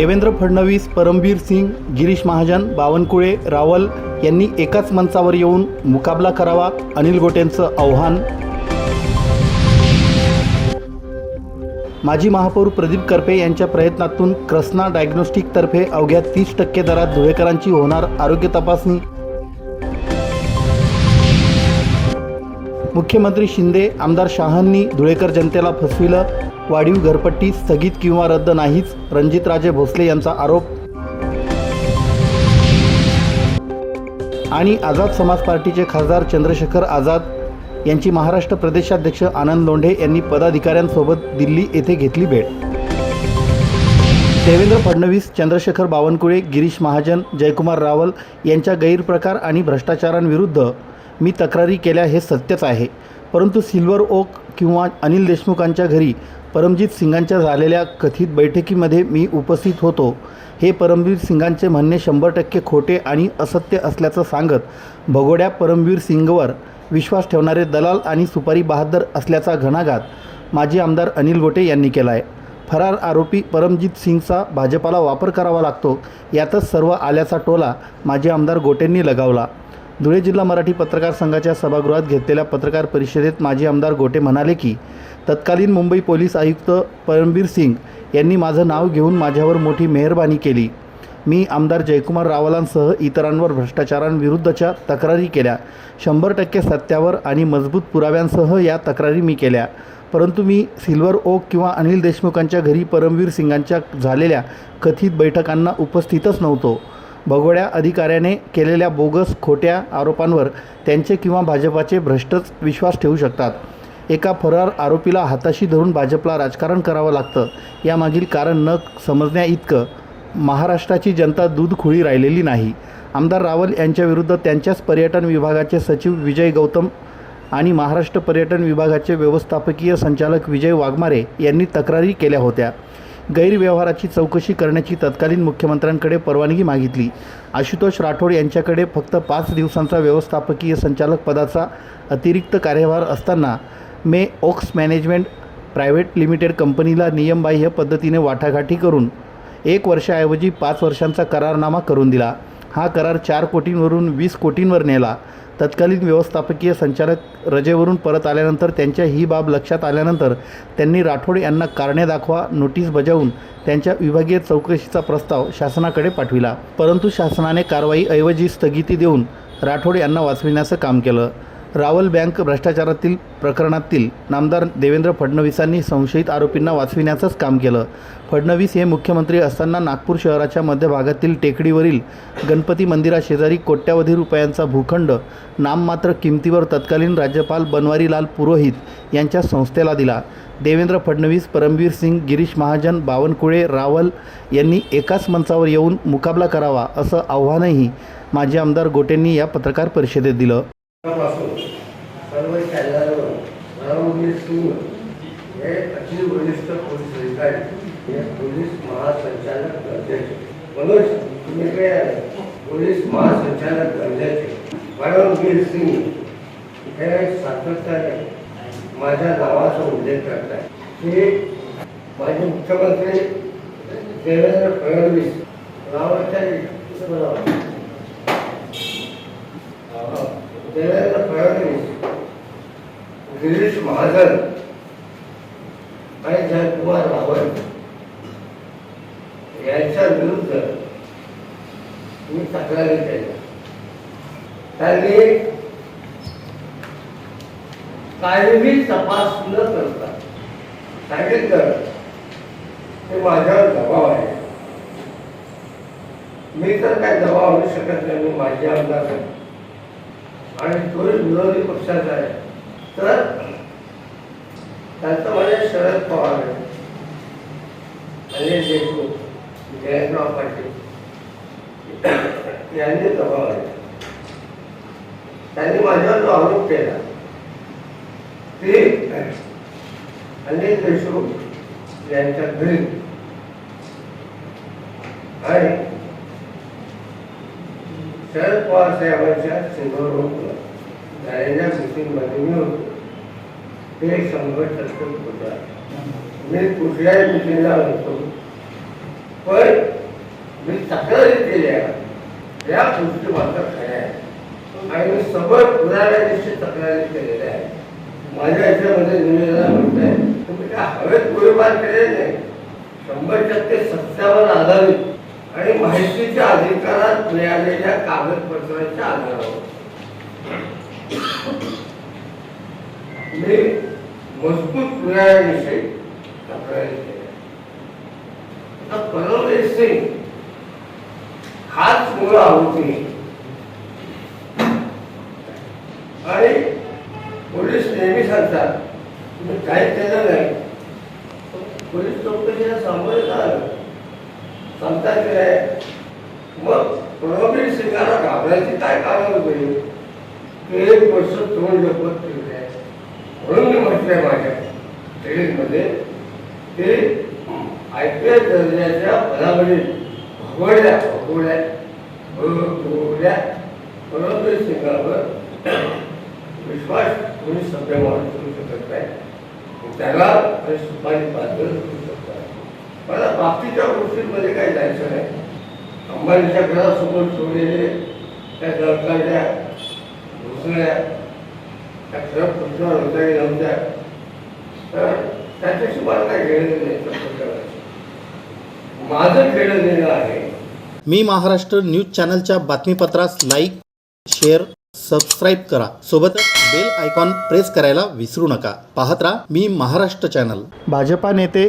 देवेंद्र फडणवीस परमबीर सिंग गिरीश महाजन बावनकुळे रावल यांनी एकाच मंचावर येऊन मुकाबला करावा अनिल गोटेंचं आव्हान. माजी महापौर प्रदीप करपे यांच्या प्रयत्नातून क्रसना डायग्नोस्टिकतर्फे अवघ्या तीस टक्के दरात धुळेकरांची होणार आरोग्य तपासणी. मुख्यमंत्री शिंदे आमदार शहांनी धुळेकर जनतेला फसविलं. वाढीव घरपट्टी स्थगित किंवा रद्द नाहीच रणजितराजे भोसले यांचा आरोप. आणि आझाद समाज पार्टीचे खासदार चंद्रशेखर आझाद यांची महाराष्ट्र प्रदेशाध्यक्ष आनंद लोंढे यांनी पदाधिकाऱ्यांसोबत दिल्ली येथे घेतली भेट. देवेंद्र फडणवीस चंद्रशेखर बावनकुळे गिरीश महाजन जयकुमार रावल यांच्या गैरप्रकार आणि भ्रष्टाचारांविरुद्ध मी तक्रारी केल्या हे सत्यच आहे. परंतु सिल्वर ओक किंवा अनिल देशमुखांच्या घरी परमजित सिंगांच्या झालेल्या कथित बैठकीमध्ये मी उपस्थित होतो. हे परमवीर सिंगांचे म्हणणे शंभर टक्के खोटे आणि असत्य असल्याचं सांगत भगोड्या परमवीर सिंगवर विश्वास ठेवणारे दलाल आणि सुपारी बहादर असल्याचा घणाघात माजी आमदार अनिल गोटे यांनी केला आहे फरार आरोपी परमजित सिंगचा भाजपाला वापर करावा लागतो यातच सर्व आल्याचा टोला माजी आमदार गोटेंनी लगावला. धुळे जिल्हा मराठी पत्रकार संघाच्या सभागृहात घेतलेल्या पत्रकार परिषदेत माजी आमदार गोटे म्हणाले की तत्कालीन मुंबई पोलीस आयुक्त परमबीर सिंग यांनी माझं नाव घेऊन माझ्यावर मोठी मेहरबानी केली. मी आमदार जयकुमार रावलांसह इतरांवर भ्रष्टाचारांविरुद्धच्या तक्रारी केल्या. शंभर टक्के सत्यावर आणि मजबूत पुराव्यांसह या तक्रारी मी केल्या. परंतु मी सिल्वर ओक किंवा अनिल देशमुखांच्या घरी परमवीर सिंगांच्या झालेल्या कथित बैठकांना उपस्थितच नव्हतो. भगोड्या अधिकाऱ्याने केलेल्या बोगस खोट्या आरोपांवर त्यांचे किंवा भाजपाचे भ्रष्टच विश्वास ठेवू शकतात. एका फरार आरोपीला हाताशी धरून भाजपला राजकारण करावं लागतं यामागील कारण न समजण्या इतकं महाराष्ट्राची जनता दूध खुळी राहिलेली नाही. आमदार रावल यांच्याविरुद्ध त्यांच्याच पर्यटन विभागाचे सचिव विजय गौतम आणि महाराष्ट्र पर्यटन विभागाचे व्यवस्थापकीय संचालक विजय वाघमारे यांनी तक्रारी केल्या होत्या. गैरव्यवहाराची चौकशी करण्याची तत्कालीन मुख्यमंत्र्यांकडे परवानगी मागितली. आशुतोष राठोड यांच्याकडे फक्त पाच दिवसांचा व्यवस्थापकीय संचालक पदाचा अतिरिक्त कार्यभार असताना मे ओक्स मॅनेजमेंट प्रायव्हेट लिमिटेड कंपनीला नियमबाह्य पद्धतीने वाटाघाटी करून एक वर्षाऐवजी पाच वर्षांचा करारनामा करून दिला. हा करार चार कोटींवरून वीस कोटींवर नेला. तत्कालीन व्यवस्थापकीय संचालक रजेवरून परत आल्यानंतर त्यांच्या ही बाब लक्षात आल्यानंतर त्यांनी राठोड यांना कारणे दाखवा नोटीस बजावून त्यांच्या विभागीय चौकशीचा प्रस्ताव शासनाकडे पाठविला. परंतु शासनाने कारवाईऐवजी स्थगिती देऊन राठोड यांना वाचविण्याचं काम केलं. रावल बँक भ्रष्टाचारातील प्रकरणातील नामदार देवेंद्र फडणवीसांनी संशयित आरोपींना वाचविण्याचंच काम केलं. फडणवीस हे मुख्यमंत्री असताना नागपूर शहराच्या मध्यभागातील टेकडीवरील गणपती मंदिराशेजारी कोट्यावधी रुपयांचा भूखंड नाममात्र किमतीवर तत्कालीन राज्यपाल बनवारीलाल पुरोहित यांच्या संस्थेला दिला. देवेंद्र फडणवीस परमवीर सिंग गिरीश महाजन बावनकुळे रावल यांनी एकाच मंचावर येऊन मुकाबला करावा असं आव्हानही माजी आमदार गोटेंनी या पत्रकार परिषदेत दिलं. पासून सर्व शहरावर रामवीर सिंग हे अखिल वरिष्ठ पोलीस अधिकारी हे पोलीस महासंचालक दर्जाचे. मनोज तुम्ही काय आले पोलीस महासंचालक दर्जाचे. परमवीर सिंग हे सातत्याने माझ्या नावाचा उल्लेख करताय. हे माझे मुख्यमंत्री देवेंद्र फडणवीस नावाच्या देवेंद्र फडणवीस गिरीश महाजन आणि जयकुमार रावल यांच्या विरुद्ध मी तक्रारी केल्या त्यांनी कायमी तपास न करता सांगितलं ते माझ्यावर दबाव आहे. मी तर काय दबाव आणू शकत नाही मी माझे आमदार आहे. आणि तो विरोधी पक्षाचा आहे. तर त्यांचं म्हणजे शरद पवार आहे. अनिल देशमुख जयंतराव पाटील यांनी दबाव आहे. त्यांनी माझ्यावर जो आरोप केला. ते अनिल देशमुख यांच्या घरी आणि शरद पवार साहेबांच्या सिंधुदुर्ग झालेल्या मिटिंगमध्ये मी होतो ते शंभर टक्के होता मी कुठल्याही मिटिंगला होतो पण मी तक्रारी केल्या या गोष्टी मात्र खऱ्या आहेत आणि मी समोर दिवशी तक्रारी केलेल्या आहेत माझ्या याच्यामध्ये निवेदन म्हणतंय तुम्ही काय हवेत गोळीबार केलेले नाही शंभर टक्के सत्यावर आधारित. आणि माहितीच्या अधिकारात मिळालेल्या कागदपत्रांच्या आधारावर. मी मजबूत पुराव्याविषयी तक्रारी केल्या. आता परमवीर सिंग हाच मूळ आरोपी आणि पोलीस नेहमी सांगतात तुम्ही काय केलं नाही. पोलीस चौकशीला सामोरे जाल सांगतात की नाही? मग परमवीर सिंगाला घाबरायची काय कारण होईल? एक वर्ष तोंड लपत केले आहे म्हणून मी म्हटलंय माझ्या ट्रेनिंगमध्ये ते आय पी एस दर्जाच्या पदावरील भगवड्या भगवड्या भगवड्या परमवीर सिंगावर विश्वास कोणी सभ्य माणूस करू शकत नाही. त्याला सुपारी पात्र करू मला बाकीच्या गोष्टींमध्ये काही जायचं नाही. अंबानीच्या घरासमोर ठेवलेले त्या दळकाच्या घुसळ्या त्या खरं पत्रावर होत्या की नव्हत्या तर त्याच्याशी मला काही घेणं देणं नाही. माझं घेणं देणं आहे. मी महाराष्ट्र न्यूज चॅनलच्या बातमीपत्रास लाईक शेअर सबस्क्राईब करा. सोबतच बेल आयकॉन प्रेस करायला विसरू नका. पाहत राहा मी महाराष्ट्र चॅनल. भाजपा नेते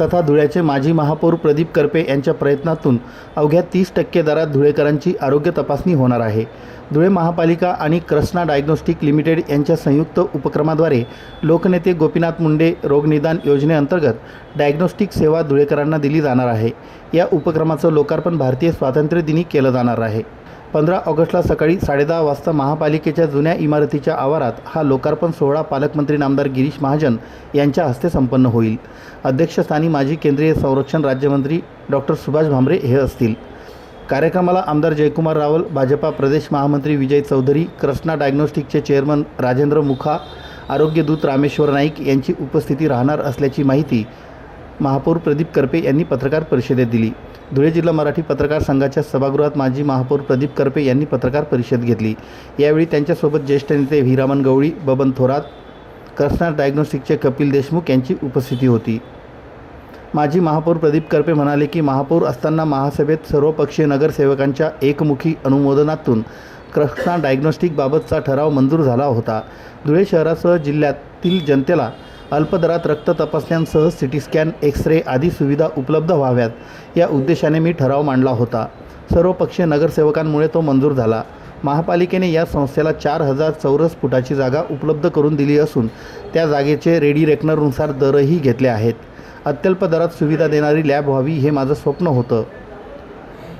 तथा धुळ्याचे माजी महापौर प्रदीप करपे यांच्या प्रयत्नातून अवघ्या तीस टक्के दरात धुळेकरांची आरोग्य तपासणी होणार आहे. धुळे महापालिका आणि कृष्णा डायग्नोस्टिक लिमिटेड यांच्या संयुक्त उपक्रमाद्वारे लोकनेते गोपीनाथ मुंडे रोगनिदान योजनेअंतर्गत डायग्नोस्टिक सेवा धुळेकरांना दिली जाणार आहे. या उपक्रमाचं लोकार्पण भारतीय स्वातंत्र्य दिनी केलं जाणार आहे. पंधरा ऑगस्टला सकाळी साडेदहा वाजता महापालिकेच्या जुन्या इमारतीच्या आवारात हा लोकार्पण सोहळा पालकमंत्री नामदार गिरीश महाजन यांच्या हस्ते संपन्न होईल. अध्यक्षस्थानी माजी केंद्रीय संरक्षण राज्यमंत्री डॉक्टर सुभाष भामरे हे असतील. कार्यक्रमाला आमदार जयकुमार रावल भाजपा प्रदेश महामंत्री विजय चौधरी कृष्णा डायग्नोस्टिकचे चेअरमन राजेंद्र मुखा आरोग्यदूत रामेश्वर नाईक यांची उपस्थिती राहणार असल्याची माहिती महापौर प्रदीप करपे यांनी पत्रकार परिषदेत दिली. धुळे जिल्हा मराठी पत्रकार संघाच्या सभागृहात माजी महापौर प्रदीप करपे यांनी पत्रकार परिषद घेतली. यावेळी त्यांच्यासोबत ज्येष्ठ नेते हिरामन गवळी बबन थोरात कृष्णा डायग्नोस्टिकचे कपिल देशमुख यांची उपस्थिती होती. माजी महापौर प्रदीप करपे म्हणाले की महापौर असताना महासभेत सर्वपक्षीय नगरसेवकांच्या एकमुखी अनुमोदनातून कृष्णा डायग्नोस्टिकबाबतचा ठराव मंजूर झाला होता. धुळे शहरासह जिल्ह्यातील जनतेला अल्पदरात रक्त तपासण्यांसह C T scan X ray आदी सुविधा उपलब्ध व्हाव्यात या उद्देशाने मी ठराव मांडला होता. सर्वपक्षीय नगरसेवकांमुळे तो मंजूर झाला. महापालिकेने या संस्थेला चार हजार चौरस फुटाची जागा उपलब्ध करून दिली असून त्या जागेचे रेडी रेकनरनुसार दरही घेतले आहेत. अत्यल्प दरात सुविधा देणारी लॅब व्हावी हे माझं स्वप्न होतं.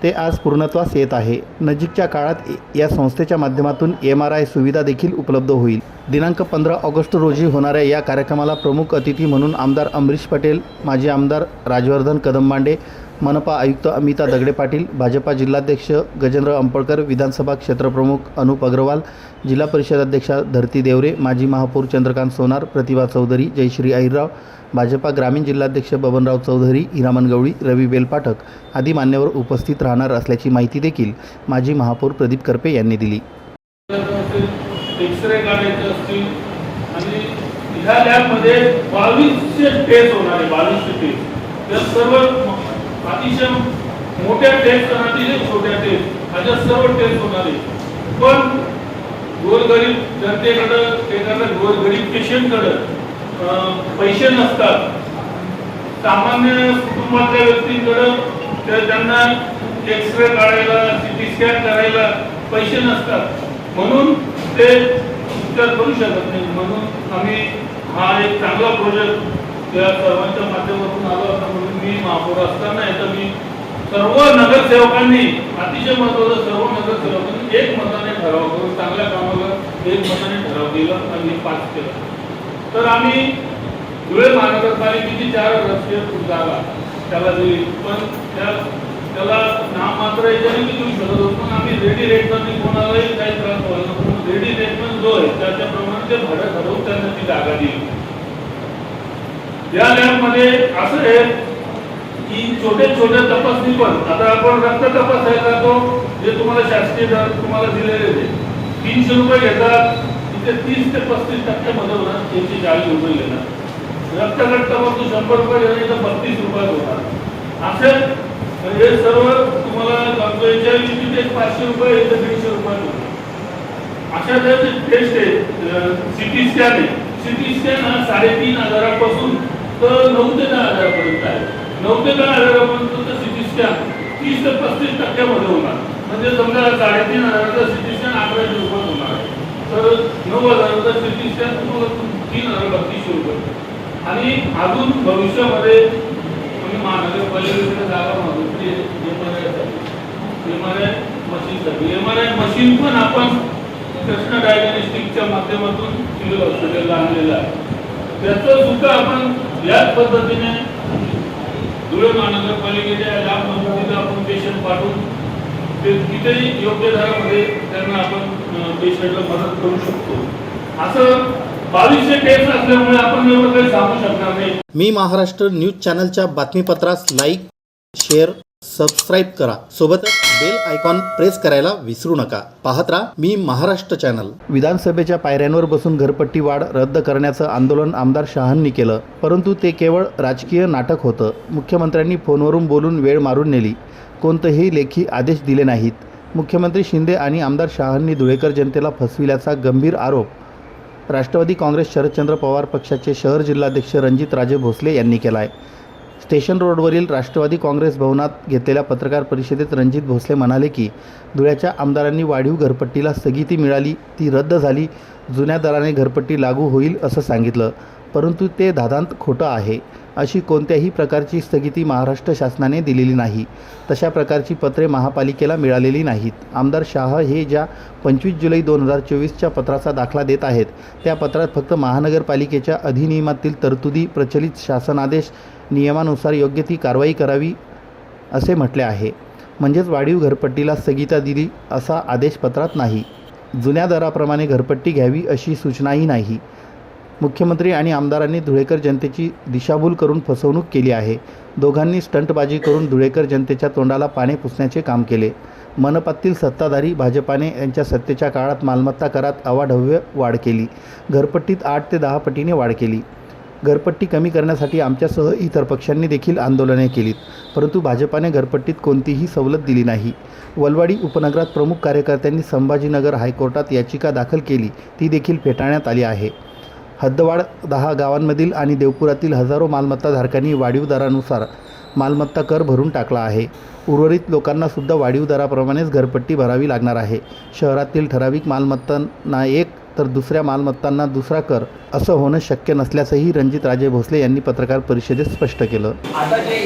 ते आज पूर्णत्वास येत आहे. नजीकच्या काळात या संस्थेच्या माध्यमातून एम आर आय सुविधा देखील उपलब्ध होईल. दिनांक पंधरा ऑगस्ट रोजी होणाऱ्या या कार्यक्रमाला प्रमुख अतिथी म्हणून आमदार अमरीश पटेल माजी आमदार राजवर्धन कदमबांडे मनपा आयुक्त अमिता दगडे पाटील भाजपा जिल्हाध्यक्ष गजेंद्र अंपळकर विधानसभा क्षेत्रप्रमुख अनुप अग्रवाल जिल्हा परिषद अध्यक्षा धरती देवरे माजी महापौर चंद्रकांत सोनार प्रतिभा चौधरी जयश्री अहिरराव भाजपा ग्रामीण जिल्हाध्यक्ष बबनराव चौधरी हिरामन गवळी रवी बेलपाठक आदी मान्यवर उपस्थित राहणार असल्याची माहिती देखील माजी महापौर प्रदीप करपे यांनी दिली. एक्स काढायचे असतील आणि ह्या लॅबमध्ये बावीसशे टेस्ट होणार आहे बावीसशे टेस्ट त्या सर्व अतिशय मोठ्या टेस्ट आणि अतिशय छोट्या टेस्ट अशा सर्व टेस्ट होणारे. पण गोरगरीब जनतेकडं एखाद्या गोरगरीब पेशंटकडं पैसे नसतात. सामान्य कुटुंबातल्या व्यक्तींकडं तर त्यांना एक्स रे काढायला सी टी स्कॅन करायला पैसे नसतात. म्हणून ते उपचार करू शकत नाही म्हणून आम्ही हा एक चांगला प्रोजेक्ट त्या सर्वांच्या माध्यमातून आलो होता म्हणून मी महापौर असताना याचा मी सर्व नगरसेवकांनी अतिशय महत्वाचं सर्व नगरसेवकांनी एक मताने ठराव करून चांगल्या कामाला एक मताने ठराव दिला आणि पास केला. तर आम्ही धुळे महानगरपालिकेची चार रस्ते जागा त्याला दिली. पण त्या त्याला नाम मात्र याच्याने मी देऊ शकत होतो पण आम्ही रेडी रेटमध्ये कोणालाही काही त्रास व्हायला नको. म्हणून रेडी रेटमध्ये जो आहे त्याच्याप्रमाणे ते भाडं ठरवून त्यांना ती जागा दिली. या लॅबमध्ये असं आहे की छोटे छोटे तपासणी पण आता आपण रक्त तपासायला जातो जे तुम्हाला शासकीय दर तुम्हाला दिलेले ते तीनशे रुपये घेतात तिथे तीस ते पस्तीस टक्क्यामध्ये होणार तीनशे चाळीस रुपये घेणार. रक्तगट तपासून शंभर रुपये घेणार इथं बत्तीस रुपये होणार. असे हे सर्व तुम्हाला एक पाचशे रुपये इथं दीडशे रुपये होणार. अशा ज्या टेस्ट आहे सिटी स्कॅन आहे सिटी स्कॅन हा साडेतीन हजारापासून तर नऊ ते दहा हजारापर्यंत आहे. नऊ ते दहा हजारापर्यंत सिटी स्कॅन तीस ते पस्तीस टक्क्यामध्ये होणार. म्हणजे समजा साडेतीन हजाराचा सिटी स्कॅन अकराशे रुपयात होणार आहे. तर नऊ हजाराचा सिटी स्कॅन तुम्हाला तीन हजार बत्तीसशे रुपये आणि अजून भविष्यामध्ये तुम्ही महानगरपालिकेकडे जागा मागवली M R I M R I मशीनसाठी एम आर आय मशीन पण आपण कृष्णा डायग्नॉस्टिकच्या माध्यमातून सिव्हिल हॉस्पिटलला आणलेलं आहे. त्याचं सुद्धा आपण याच पद्धतीने धुळे महानगरपालिकेच्या या मंजुरीला आपण पेशंट पाठवून ते कितीही योग्य दरामध्ये त्यांना आपण पेशंटला मदत करू शकतो. असं बावीसशे टेस्ट असल्यामुळे आपण एवढं काही सांगू शकणार नाही. मी महाराष्ट्र न्यूज चॅनलच्या बातमीपत्रास लाईक शेअर सबस्क्राईब करा. सोबतच बेल आयकॉन प्रेस करायला विसरू नका. पाहत राहा मी महाराष्ट्र चॅनल विधानसभेच्या पायऱ्यांवर बसून घरपट्टी वाढ रद्द करण्याचं आंदोलन आमदार शहांनी केलं. परंतु ते केवळ राजकीय नाटक होतं. मुख्यमंत्र्यांनी फोनवरून बोलून वेळ मारून नेली. कोणतेही लेखी आदेश दिले नाहीत. मुख्यमंत्री शिंदे आणि आमदार शहांनी धुळेकर जनतेला फसविल्याचा गंभीर आरोप राष्ट्रवादी काँग्रेस शरदचंद्र पवार पक्षाचे शहर जिल्हाध्यक्ष रणजित राजे भोसले यांनी केला आहे स्टेशन रोडवरील राष्ट्रवादी काँग्रेस भवनात घेतलेल्या पत्रकार परिषदेत रणजित भोसले म्हणाले की धुळ्याच्या आमदारांनी वाढीव घरपट्टीला स्थगिती मिळाली ती रद्द झाली जुन्या दराने घरपट्टी लागू होईल असं सांगितलं परंतु ते दादांत खोटं आहे अशी कोणत्याही प्रकारची स्थगिती महाराष्ट्र शासनाने दिलेली नाही तशा प्रकारची पत्रे महापालिकेला मिळालेली नाहीत. आमदार शाह हे ज्या पंचवीस जुलै दोन हजार चोवीसच्या पत्राचा दाखला देत आहेत त्या पत्रात फक्त महानगरपालिकेच्या अधिनियमातील तरतुदी प्रचलित शासनादेश नियमानुसार योग्य ती कारवाई करावी असे म्हटले आहे. म्हणजेच वाढीव घरपट्टीला स्थगिता दिली असा आदेश पत्रात नाही. जुन्या दराप्रमाणे घरपट्टी घ्यावी अशी सूचनाही नाही. मुख्यमंत्री आणि आमदारांनी धुळेकर जनतेची दिशाभूल करून फसवणूक केली आहे. दोघांनी स्टंटबाजी करून धुळेकर जनतेच्या तोंडाला पाणी पुसण्याचे काम केले. मनपातील सत्ताधारी भाजपाने यांच्या सत्तेच्या काळात मालमत्ता करात अवाढव्य वाढ केली. घरपट्टीत आठ ते दहा पटीने वाढ केली. घरपट्टी कमी करण्यासाठी आमच्यासह इतर पक्षांनी देखील आंदोलने केलीत. परंतु भाजपाने घरपट्टीत कोणतीही सवलत दिली नाही. वलवाडी उपनगरात प्रमुख कार्यकर्त्यांनी संभाजीनगर हायकोर्टात याचिका दाखल केली. ती देखील फेटाळण्यात आली आहे. हद्दवाड दहा गावांमधील आणि देवपुरातील हजारो मालमत्ताधारकांनी वाढीव दरानुसार मालमत्ता कर भरून टाकला आहे. उर्वरित लोकांनासुद्धा वाढीव दराप्रमाणेच घरपट्टी भरावी लागणार आहे. शहरातील ठराविक मालमत्तांना एक तर दुसऱ्या मालमत्तांना दुसरा कर असं होणं शक्य नसल्याचंही रणजित राजे भोसले यांनी पत्रकार परिषदेत स्पष्ट केलं. आता जे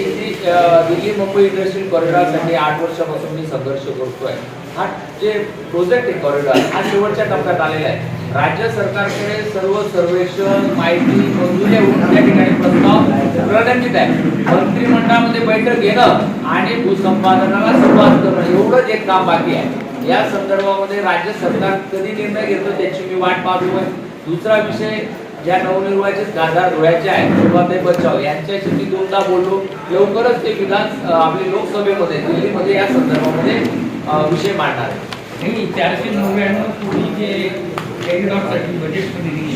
दिल्ली मुंबई इंडस्ट्रियल कॉरिडॉरसाठी आठ वर्षापासून मी संघर्ष करतोय. हा जे प्रोजेक्ट आहे कॉरिडॉर हा शेवटच्या टप्प्यात आलेला आहे. राज्य सरकारकडे सर्व सर्वेक्षण माहिती मंजुरी होऊन त्या ठिकाणी प्रस्ताव प्रलंबित आहे. मंत्रिमंडळामध्ये बैठक घेणं आणि भूसंपादनाला सुरुवात करणं एवढंच एक काम बाकी आहे. या संदर्भामध्ये राज्य सरकार कधी निर्णय घेतो त्याची मी वाट पाहतो आहे. दुसरा विषय ज्या नवनिर्वाचित खासदार धुळ्याचे आहेत शोभाताई बचाव. यांच्याशी मी दोनदा बोललो. लवकरच ते विधान आपले लोकसभेमध्ये दिल्लीमध्ये या संदर्भामध्ये विषय मांडणार आहे नाही चारशे नव्याण्णव कोटी जे कॉरिडॉरसाठी बजेटमध्ये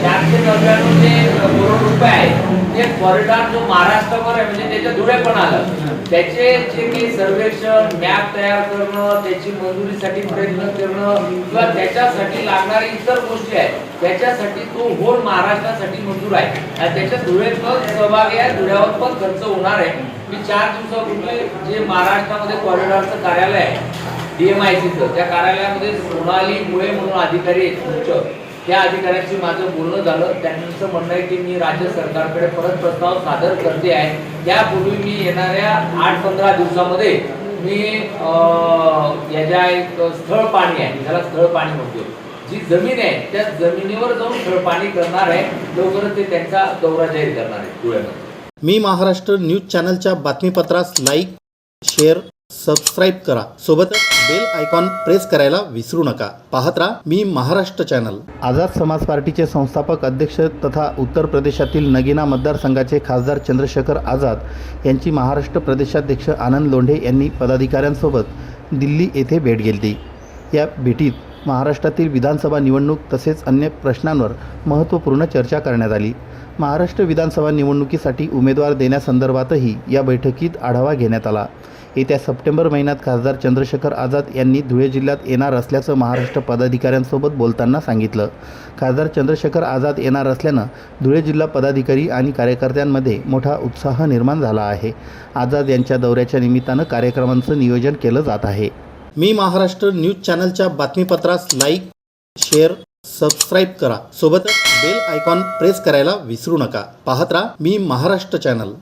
चारशे नव्याण्णव जे करोड रुपये आहेत. ते कॉरिडॉर जो महाराष्ट्रावर आहे म्हणजे त्याच्या धुळे पण आलं. त्याचे जे काही सर्वेक्षण मॅप तयार करणं त्याची मंजुरीसाठी प्रयत्न करणं किंवा त्याच्यासाठी लागणाऱ्या इतर गोष्टी आहेत त्याच्यासाठी तो होल महाराष्ट्रासाठी मंजूर आहे. आणि त्याच्या धुळे पण सहभागी आहे धुळ्यावर पण खर्च होणार आहे. मी चार दिवसापूर्वी जे महाराष्ट्रामध्ये कॉरिडॉरचं कार्यालय आहे डीएमआयसीचं त्या कार्यालयामध्ये सोनाली मुळे म्हणून अधिकारी आहेत तुमचं. त्या अधिकाऱ्यांशी माझं बोलणं झालं. त्यांचं म्हणणं आहे की मी राज्य सरकारकडे परत प्रस्ताव सादर करते आहे. त्यापूर्वी मी येणाऱ्या आठ पंधरा दिवसामध्ये मी याच्या एक स्थळ पाणी आहे त्याला स्थळ पाणी म्हणतो जी जमीन आहे त्या जमिनीवर जाऊन स्थळ पाणी करणार आहे. लवकरच ते त्यांचा दौरा जाहीर करणार आहे. धुळ्यामध्ये. मी महाराष्ट्र न्यूज चॅनलच्या बातमीपत्रास लाईक शेअर सबस्क्राईब करा. सोबतच बेल आयकॉन प्रेस करायला विसरू नका. पाहत राहा मी महाराष्ट्र चॅनल आझाद समाज पार्टीचे संस्थापक अध्यक्ष तथा उत्तर प्रदेशातील नगिना मतदारसंघाचे खासदार चंद्रशेखर आझाद यांची महाराष्ट्र प्रदेशाध्यक्ष आनंद लोंढे यांनी पदाधिकाऱ्यांसोबत दिल्ली येथे भेट घेतली. या भेटीत महाराष्ट्रातील विधानसभा निवडणूक तसेच अन्य प्रश्नांवर महत्त्वपूर्ण चर्चा करण्यात आली. महाराष्ट्र विधानसभा निवडणुकीसाठी उमेदवार देण्यासंदर्भातही या बैठकीत आढावा घेण्यात आला. येत्या सप्टेंबर महिन्यात खासदार चंद्रशेखर आझाद यांनी धुळे जिल्ह्यात येणार असल्याचं महाराष्ट्र पदाधिकाऱ्यांसोबत बोलताना सांगितलं. खासदार चंद्रशेखर आझाद येणार असल्यानं धुळे जिल्हा पदाधिकारी आणि कार्यकर्त्यांमध्ये मोठा उत्साह निर्माण झाला आहे. आझाद यांच्या दौऱ्याच्या निमित्तानं कार्यक्रमांचं नियोजन केलं जात आहे. मी महाराष्ट्र न्यूज चॅनलच्या बातमीपत्रास लाईक शेअर सबस्क्राईब करा. सोबतच बेल आयकॉन प्रेस करायला विसरू नका. पाहत राहा मी महाराष्ट्र चॅनल.